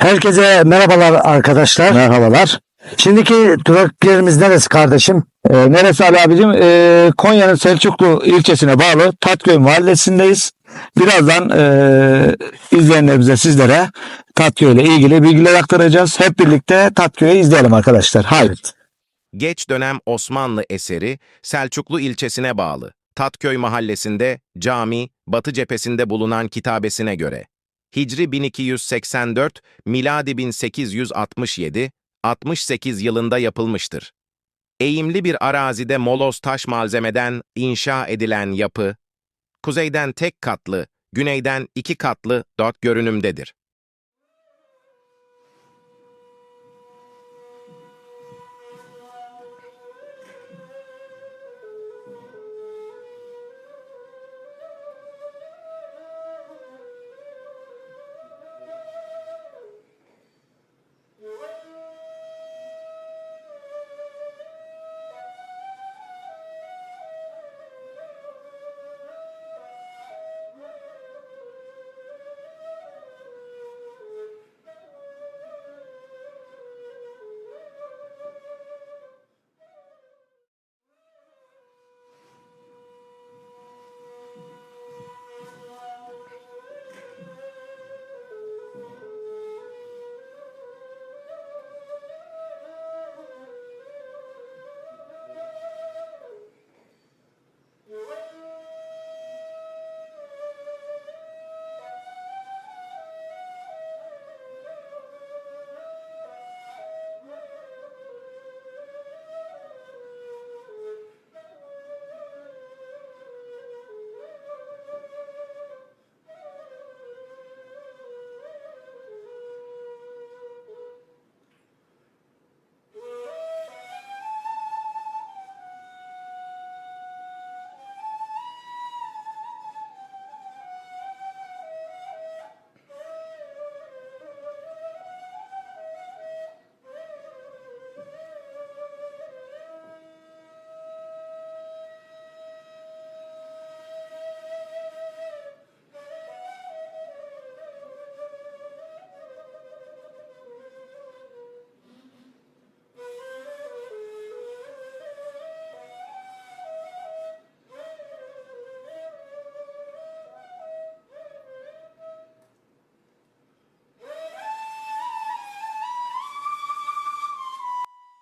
Herkese merhabalar arkadaşlar. Merhabalar. Şimdiki durak yerimiz neresi kardeşim? Ee, neresi Ali abicim? Ee, Konya'nın Selçuklu ilçesine bağlı Tatköy mahallesindeyiz. Birazdan ee, izleyenlerimize sizlere Tatköy ile ilgili bilgiler aktaracağız. Hep birlikte Tatköy'ü izleyelim arkadaşlar. Haydi. Geç dönem Osmanlı eseri Selçuklu ilçesine bağlı. Tatköy mahallesinde cami, batı cephesinde bulunan kitabesine göre. Hicri 1284, miladi 1867, 68 yılında yapılmıştır. Eğimli bir arazide moloz taş malzemeden inşa edilen yapı, kuzeyden tek katlı, güneyden iki katlı dört görünümdedir.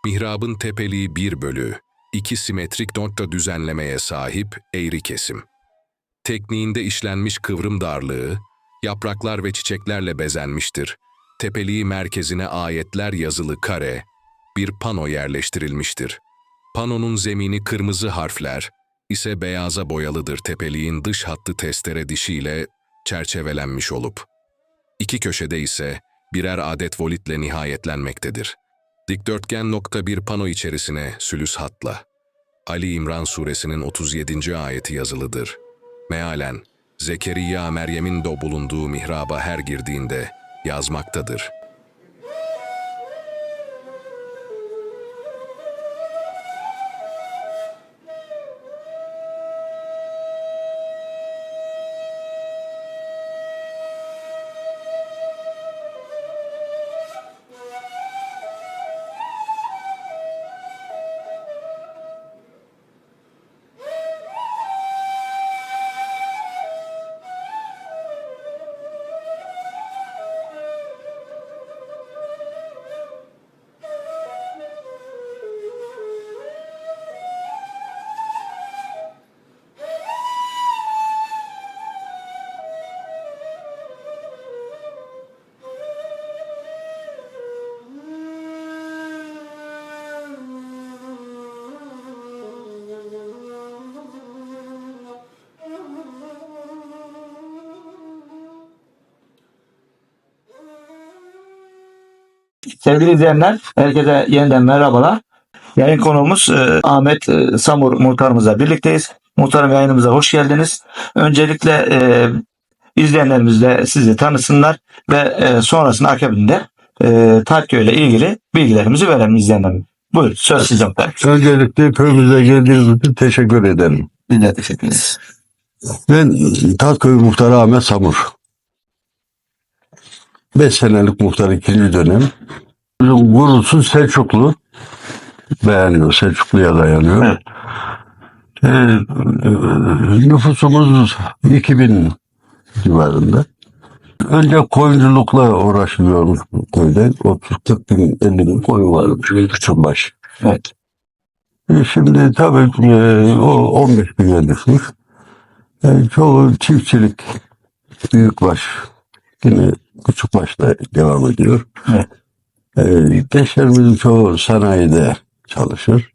Mihrabın tepeliği 1 bölü, 2 simetrik nokta düzenlemeye sahip eğri kesim. Tekniğinde işlenmiş kıvrım darlığı, yapraklar ve çiçeklerle bezenmiştir. Tepeliği merkezine ayetler yazılı kare, bir pano yerleştirilmiştir. Panonun zemini kırmızı harfler, ise beyaza boyalıdır tepeliğin dış hattı testere dişiyle çerçevelenmiş olup. İki köşede ise birer adet volitle nihayetlenmektedir. Dikdörtgen nokta bir pano içerisine sülüs hatla. Ali İmran suresinin 37. ayeti yazılıdır. Mealen, Zekeriya Meryem'in de bulunduğu mihraba her girdiğinde yazmaktadır. Sevgili izleyenler, herkese yeniden merhabalar. Yayın konuğumuz e, Ahmet e, Samur muhtarımızla birlikteyiz. Muhtarım yayınımıza hoş geldiniz. Öncelikle e, izleyenlerimiz de sizi tanısınlar ve e, sonrasında akabinde e, Tatköy ile ilgili bilgilerimizi verelim izleyenlerimize. Buyurun söz sizde muhtarım. Öncelikle köyümüze geldiğiniz için teşekkür ederim. Biz de teşekkür ederiz. Ben Tatköy Muhtarı Ahmet Samur. 5 senelik muhtar ikinci dönem. Gurusu Selçuklu. Beğeniyor. Selçuklu'ya dayanıyor. Evet. E, nüfusumuz 2000 civarında. Önce koyunculukla uğraşılıyormuş bu köyde. 30-40 bin, 50 bin koyun varmış. Küçük baş. Evet. E, Şimdi tabii e, o 15 bine düşmüş. E, çoğu çiftçilik, büyükbaş, yine küçükbaşla devam ediyor. Evet. E, gençlerimizin çoğu sanayide çalışır.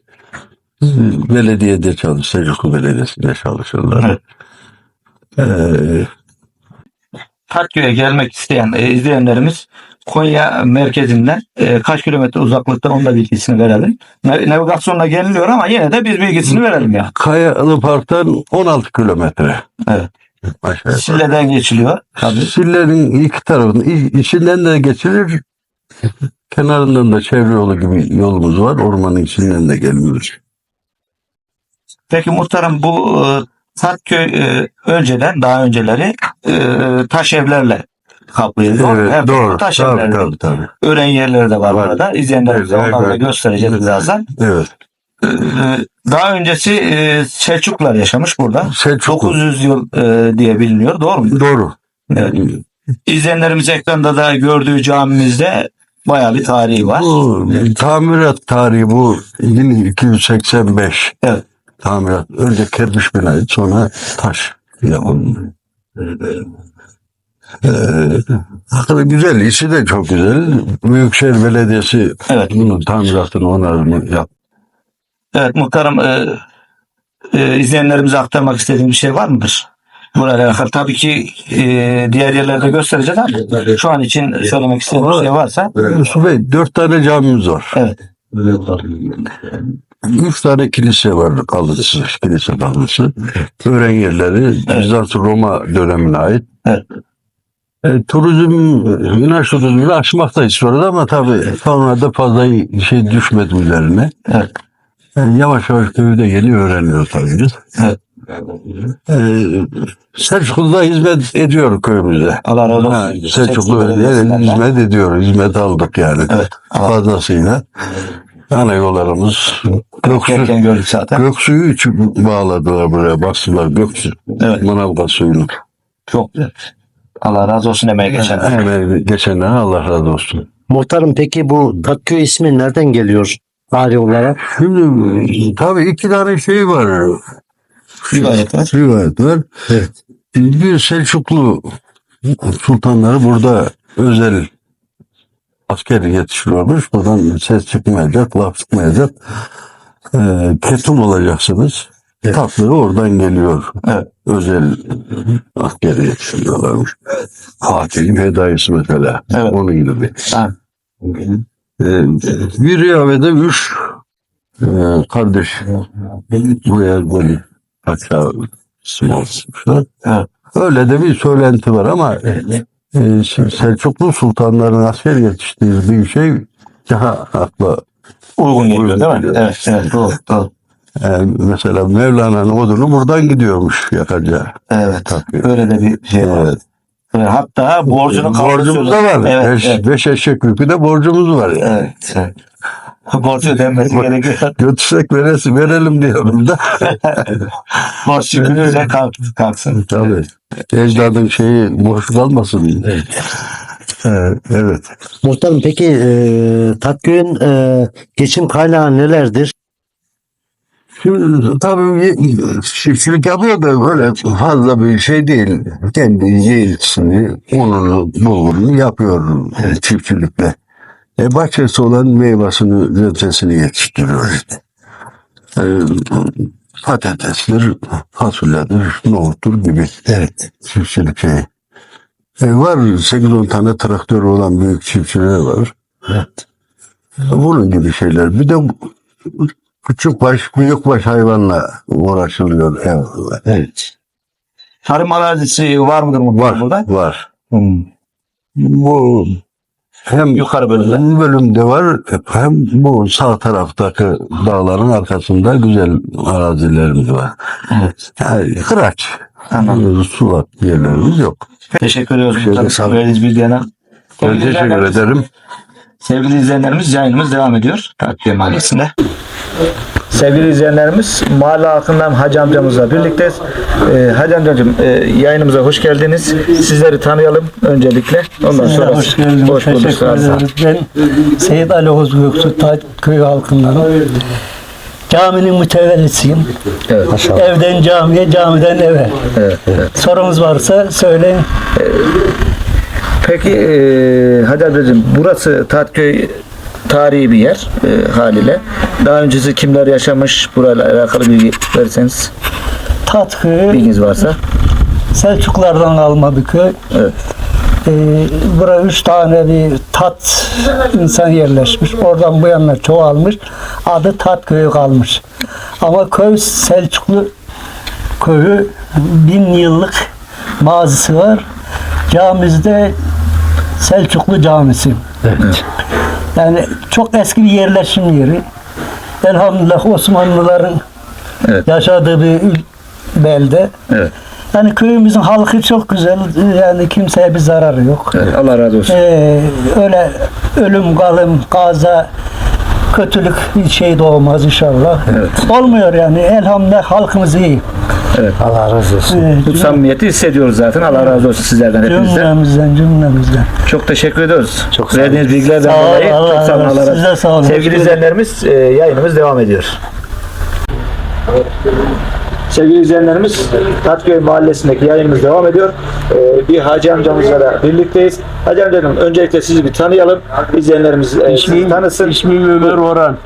Belediyede çalışır, Selçuklu Belediyesi'nde çalışırlar. E, Takköy'e gelmek isteyen e, izleyenlerimiz Konya merkezinden e, kaç kilometre uzaklıkta onun da bilgisini verelim. Na- Navigasyonla geliniyor ama yine de biz bilgisini verelim ya. Kayalı Park'tan 16 kilometre Evet. aşağı. Sille'den geçiliyor. Tabii. Sillerin iki tarafında i- içinden de geçilir. Kenarından da çevre yolu gibi yolumuz var. Ormanın içinden de geliyoruz. Peki muhtarım bu e, Takköy e, önceden daha önceleri e, taş evlerle kaplıydı. Evet, Hep doğru. Taş Tabii, evlerle. tabii, tabii. Öğren yerleri de var Var. burada. İzleyenlerimize Evet, onları da evet. göstereceğiz birazdan. Evet. E, daha öncesi e, Selçuklular yaşamış burada. Selçuklu. 900 yıl e, diye biliniyor. Doğru mu? Doğru. Evet. İzleyenlerimiz ekranda da gördüğü camimizde bayağı bir tarihi var. Bu tamirat tarihi bu 1285. Evet. Tamirat. Önce kerpiç binaydı sonra taş yapıldı. Ee, hakikaten güzel. işi de çok güzel. Büyükşehir Belediyesi Evet. bunun tamiratını onarımı yaptı. Evet muhtarım e, e, izleyenlerimize aktarmak istediğim bir şey var mıdır? Burayla alakalı tabii ki e, diğer yerlerde göstereceğiz ama şu an için söylemek istediğim bir şey varsa Yusuf Bey dört tane camimiz var. evet. Üç tane kilise var kalıcısı, kilise kalıcısı. Öğren yerleri Bizans Roma dönemine ait. Evet. E, turizm, inanç turizmini da istiyoruz ama tabii sonra da fazla şey düşmedi üzerine. Evet. Yani yavaş yavaş köyde yeni öğreniyoruz tabii biz. Evet. E, Selçuklu'da hizmet ediyor köyümüze. Allah razı olsun. Selçuklu Belediyesi'nden de. Belediye hizmet ediyor. Hizmet aldık yani. Evet. Fazlasıyla. Ana yollarımız Göksu, Gelirken gördük zaten. Göksu'yu üç bağladılar buraya. Bastılar Göksu. Evet. Manavgat suyunu. Çok güzel. Allah razı olsun emeği geçenler. Hemen geçenlere Allah razı olsun. Muhtarım peki bu Takköy ismi nereden geliyor tarih olarak? Şimdi tabii iki tane şey var. Rivayet var. Rivayet var. Evet. Bir Selçuklu sultanları burada özel asker yetiştiriyormuş. Buradan ses çıkmayacak, laf çıkmayacak. Ee, ketum olacaksınız. Evet. Tatlı oradan geliyor. Evet. Özel asker yetiştiriyorlarmış. Fatih'in fedayısı mesela. Evet. Onun gibi. Ha. Ee, bir Riyave'de üç e, kardeş buraya böyle hatta smolmuşlar. Evet. Öyle de bir söylenti var ama e, şimdi Selçuklu sultanların asker yetiştirdiği şey daha akla Uygun geliyor değil mi? Evet. Evet. Doğru. Doğru. e, mesela Mevlana'nın odunu buradan gidiyormuş yakacağı. Evet. Tabii. Öyle de bir şey var. Evet. Ve Hatta borcunu Borcumuz da var. Evet. beş, evet. beş eşek yükü de borcumuz var yani. Evet. evet. Borcu ödenmesi gerekiyor. Götürsek veresi, verelim diyorum da. Borç yükünüzle kalk, kalksın. Tabii. Ecdadın şeyi boş kalmasın. Evet. evet. Muhtarım peki e, Takköy'ün e, geçim kaynağı nelerdir? Şimdi tabii çiftçilik yapıyor da böyle fazla bir şey değil. Kendi yiyisini, ununu, bulgurunu yapıyor çiftçilikle. E, bahçesi olan meyvasını, zebzesini yetiştiriyor işte. E, patatesdir, fasulyedir, nohuttur gibi. Evet. Çiftçilik şeyi. E, var 8-10 tane traktör olan büyük çiftçiler var. Evet. Bunun gibi şeyler. Bir de küçük baş, büyük baş hayvanla uğraşılıyor. Evet. Evet. Tarım arazisi var mıdır mı Var, burada? var. Hmm. Bu hem Yukarı bölümde. bu bölümde var hem bu sağ taraftaki dağların arkasında güzel arazilerimiz var. Evet. Yani kıraç. Anladım. Sulak yerlerimiz yok. Teşekkür ediyoruz. Verdiğiniz bilgilerine Ben teşekkür ederim. Sevgili izleyenlerimiz yayınımız devam ediyor. Takviye Mahallesi'nde. Sevgili izleyenlerimiz mahalle halkından Hacı amcamızla birlikteyiz. Ee, Hacı amcacığım e, yayınımıza hoş geldiniz. Sizleri tanıyalım öncelikle. Ondan sonra Hoş geldiniz. Hoş bulduk. Teşekkür sağ olun. ederiz. Ben Seyit Ali Oğuz Göksu, Taç Köyü halkındanım. Caminin mütevellisiyim. Evet. Evden camiye, camiden eve. Evet, evet. Sorunuz varsa söyleyin. Peki e, Hacı amcacığım burası Tatköy tarihi bir yer e, haliyle. Daha öncesi kimler yaşamış burayla alakalı bilgi verirseniz Tat Köyü bilginiz varsa. Selçuklardan kalma bir köy. Evet. Ee, buraya üç tane bir tat insan yerleşmiş. Oradan bu yana çoğalmış. Adı Tat Köyü kalmış. Ama köy Selçuklu köyü bin yıllık mazisi var. Camimizde Selçuklu Camisi. Yani çok eski bir yerleşim yeri. Elhamdülillah Osmanlıların Evet. yaşadığı bir belde. Evet. Yani köyümüzün halkı çok güzel. Yani kimseye bir zararı yok. evet. Allah razı olsun. Ee, öyle ölüm, kalım, kaza, kötülük bir şey de olmaz inşallah. Olmuyor yani. Elhamdülillah halkımız iyi. Allah razı olsun. Ee, Bu samimiyeti hissediyoruz zaten. Allah razı olsun sizlerden hepinizden. cümlemizden, cümlemizden. Çok teşekkür ediyoruz. Çok sağ Verdiğiniz bilgilerden Sağ dolayı Allah çok sağ olun. olsun. Allah razı de sağ olun. Sevgili izleyenlerimiz e, yayınımız devam ediyor. Sevgili izleyenlerimiz Tatköy Mahallesi'ndeki yayınımız devam ediyor. E, bir Hacı amcamızla da birlikteyiz. Hacı amcam öncelikle sizi bir tanıyalım. İzleyenlerimiz e, sizi İsmim, tanısın. ismim Ömer Orhan.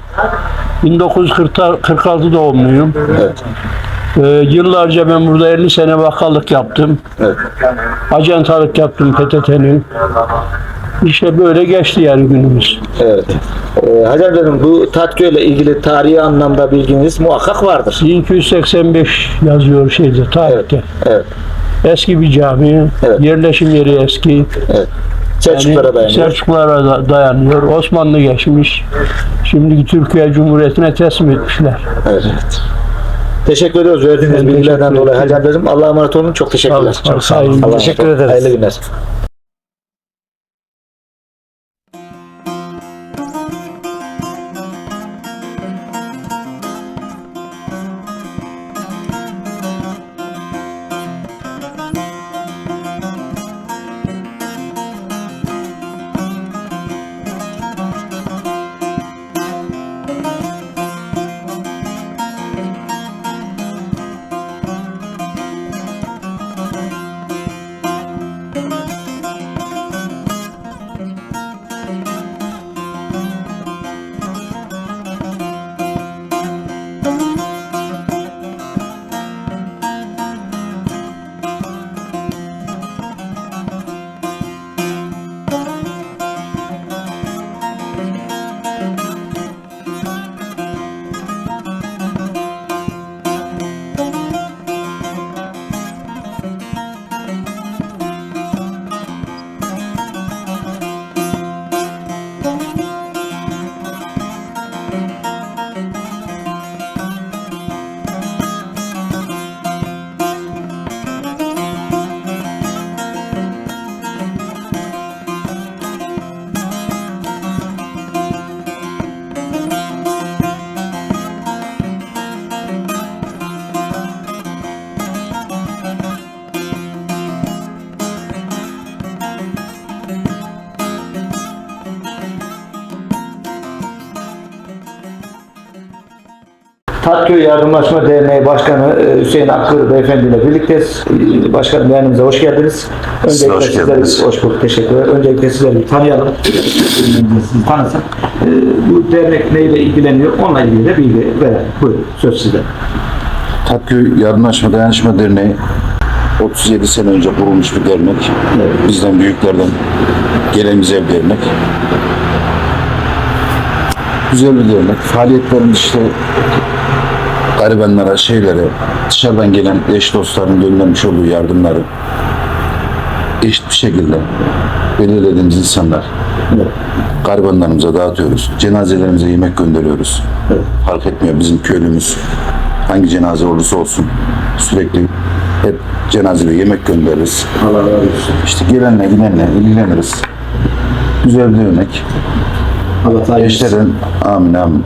1946 doğumluyum. Evet. Ee, yıllarca ben burada 50 sene bakkallık yaptım. Evet. Ajantalık yaptım PTT'nin. İşte böyle geçti yani günümüz. Evet. E, Hacı amcam bu Tatköy ile ilgili tarihi anlamda bilginiz muhakkak vardır. 1285 yazıyor şeyde Evet. tarihte. Evet. Eski bir cami. Evet. Yerleşim yeri eski. Evet. Selçuklara dayanıyor. Selçuklara da- dayanıyor. Osmanlı geçmiş. Şimdiki Türkiye Cumhuriyeti'ne teslim etmişler. Evet. Teşekkür ediyoruz verdiğiniz bilgilerden dolayı. Hacı amcacığım. Allah'a emanet olun. Çok teşekkürler. Sağ olun. Sağ olun. Allah'a Teşekkür ederiz. Hayırlı günler. Tatköy Yardımlaşma Derneği Başkanı e, Hüseyin Akkır Beyefendi ile birlikteyiz. E, Başkanım yayınımıza hoş geldiniz. Öncelikle hoş sizleri geldiniz. hoş bulduk. Teşekkürler. Öncelikle sizleri bir tanıyalım. Sizi tanısın. E, Bu dernek neyle ilgileniyor? Onunla ilgili de bilgi verelim. Buyurun. Söz sizde. Tatköy Yardımlaşma Dayanışma Derneği 37 sene önce kurulmuş bir dernek. Bizden büyüklerden gelen güzel bir dernek. Güzel bir dernek. Faaliyetlerimiz işte garibanlara, şeylere, dışarıdan gelen eş dostların göndermiş olduğu yardımları eşit bir şekilde belirlediğimiz insanlar garibanlarımıza dağıtıyoruz. Cenazelerimize yemek gönderiyoruz. Fark etmiyor bizim köylümüz hangi cenaze olursa olsun sürekli hep cenazede yemek göndeririz. Allah razı olsun. İşte gelenle gidenle ilgileniriz. güzel bir örnek. Allah. Eşlerin, amin amin.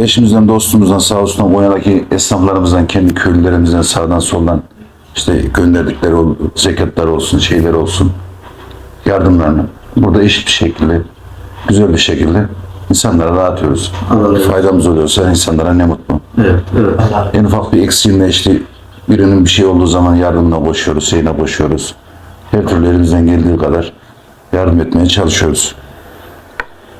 Eşimizden, dostumuzdan, sağ olsun Konya'daki esnaflarımızdan, kendi köylülerimizden sağdan soldan işte gönderdikleri zekatlar olsun, şeyler olsun, yardımlarını burada eşit bir şekilde, güzel bir şekilde insanlara dağıtıyoruz. Olsun. Faydamız oluyorsa insanlara ne mutlu. Evet, evet. En ufak bir eksiğinde işte birinin bir şey olduğu zaman yardımına koşuyoruz, şeyine koşuyoruz. Her türlü elimizden geldiği kadar yardım etmeye çalışıyoruz.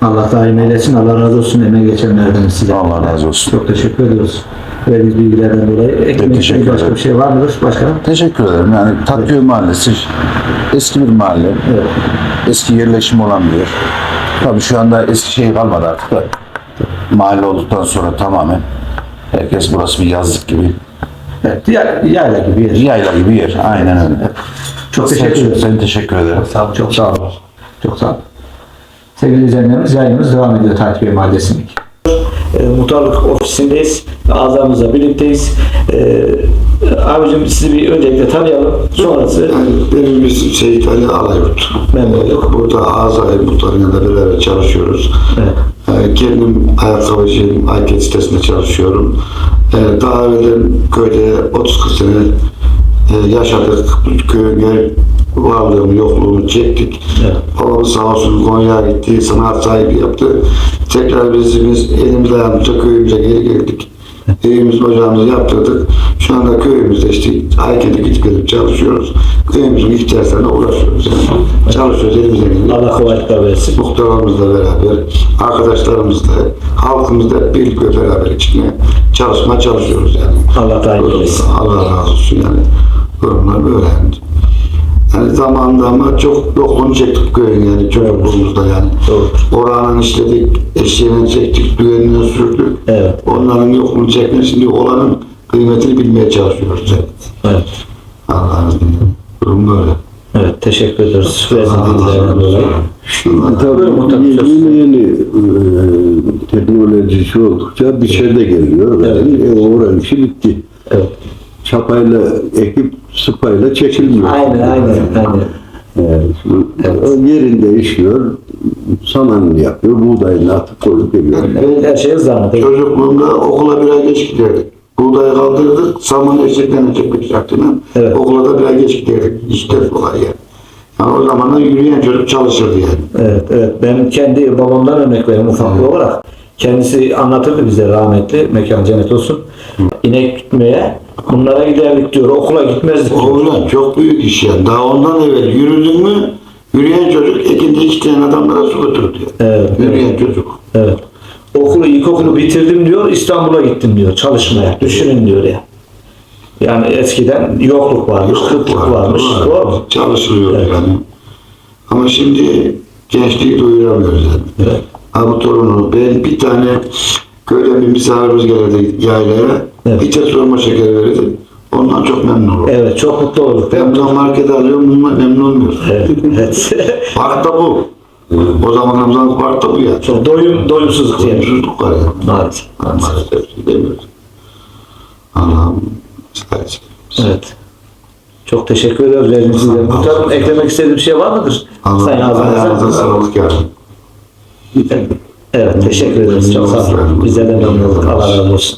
Allah daim eylesin. Allah razı olsun emeği geçenlerden size. Allah razı olsun. Çok teşekkür ediyoruz. Verdiğiniz bilgilerden dolayı. İstediğiniz başka bir şey var mıdır başkanım? Teşekkür ederim. Yani Tatköy Mahallesi eski bir mahalle. Evet. Eski yerleşim olan bir yer. Tabii şu anda eski şey kalmadı artık da. Mahalle olduktan sonra tamamen herkes burası bir yazlık gibi. Evet. Ya, yayla gibi yer. Yayla gibi bir yer. Aynen öyle. Çok teşekkür ederim. Sen teşekkür ederim. Sağ olun. Çok sağ olun. Çok sağ olun. Sevgili izleyenlerimiz yayınımız devam ediyor Tatbiye Mahallesi'ndeki. E, muhtarlık ofisindeyiz. Azamızla birlikteyiz. E, abicim sizi bir öncelikle tanıyalım. Sonrası Yani benim ismim Seyit Ali Alayurt. Memnun olduk. Burada Azrail muhtarıyla beraber çalışıyoruz. Evet. Ee, kendim ayakkabıcıyım, Ayket sitesinde çalışıyorum. Ee, daha evvel köyde 30-40 sene e, yaşadık. Köyün varlığını, yokluğunu çektik. Evet. Babamız sağ olsun Konya'ya gitti, sanat sahibi yaptı. Tekrar biz, biz elimizle ayağımızla köyümüze geri geldik. Evimiz, ocağımızı yaptırdık. Şu anda köyümüzde işte Ayket'e gidip gelip çalışıyoruz. Köyümüzün ihtiyaçlarına uğraşıyoruz. Yani. Çalışıyoruz elimizden. Allah kolaylıklar versin. Muhtarlarımızla beraber, arkadaşlarımızla, halkımızla birlik ve beraber içine çalışma çalışıyoruz yani. Allah daim eylesin. Allah razı olsun yani. Durumlar böyle yani. Yani zamanında ama çok yokluğunu çektik köyün yani çocukluğumuzda yani. Doğru. Oranın işledik, eşeğini çektik, düğenine sürdük. Evet. Onların yokluğunu çekmek şimdi olanın kıymetini bilmeye çalışıyoruz. Evet. Allah'ın izniyle. Durum böyle. Evet. Teşekkür ederiz. Tabii yeni yeni e, teknolojisi oldukça biçer de geliyor. Evet. Yani, e, oranın işi bitti. Evet. Çapayla ekip sıpayla çekilmiyor. Aynen aynen. aynen. Evet. O yerinde işiyor, samanını yapıyor, buğdayını atıp koyup geliyor. Her şey hızlandı. Çocukluğumda okula bir ay geç giderdik. Buğdayı kaldırdık, saman eşeklenecek bir şartına. Evet. Okula da bir ay geç giderdik. İşte kolay yani. Yani o zamanlar yürüyen çocuk çalışırdı yani. Evet, evet. Ben kendi babamdan örnek vereyim ufak bir olarak. Kendisi anlatırdı bize rahmetli, mekan cennet olsun. İnek tutmaya bunlara giderdik diyor. Okula gitmezdik. Oğlan çok büyük iş yani. Daha ondan evvel yürüdün mü yürüyen çocuk ekinde isteyen adamlara su götürür diyor. Evet, Yürüyen çocuk. Evet. Okulu, ilkokulu bitirdim diyor. İstanbul'a gittim diyor çalışmaya. Düşünün diyor ya. Yani eskiden yokluk varmış, kıtlık varmış. Doğru mu? Çalışılıyor Evet. yani. Ama şimdi gençliği doyuramıyoruz yani. Evet. Ha bu torunu ben bir tane köyden bir misafirimiz geldi yaylaya. Evet. Bir tek sorma şekeri verirdi. Ondan çok memnun oldum. Evet, çok mutlu olduk. Ben buradan markete alıyorum, bundan memnun olmuyorum. Evet. Fark da bu. O zaman Ramazan fark da bu ya. Çok doyum, doyumsuzluk yani. Doyumsuzluk var ya. Maalesef. Maalesef demiyoruz. Allah'ım. Evet. Çok teşekkür ediyoruz verdiğiniz. Muhtarım eklemek istediği bir şey var mıdır? Sayın Allah ayağınıza sağlık yani. Evet, teşekkür ederiz. Çok sağ olun. Bizler de memnun olduk. Allah razı olsun.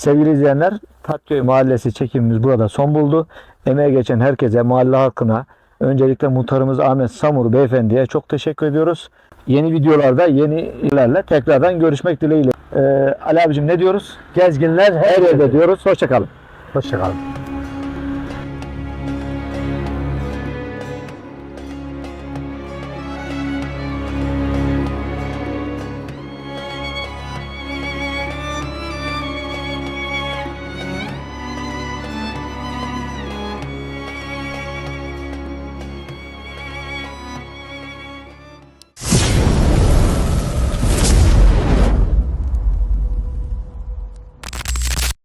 Sevgili izleyenler, Tatköy Mahallesi çekimimiz burada son buldu. Emeğe geçen herkese, mahalle halkına, öncelikle muhtarımız Ahmet Samur Beyefendi'ye çok teşekkür ediyoruz. Yeni videolarda, yeni ilerle tekrardan görüşmek dileğiyle. Ee, Ali abicim ne diyoruz? Gezginler her yerde diyoruz. Hoşçakalın. Hoşçakalın.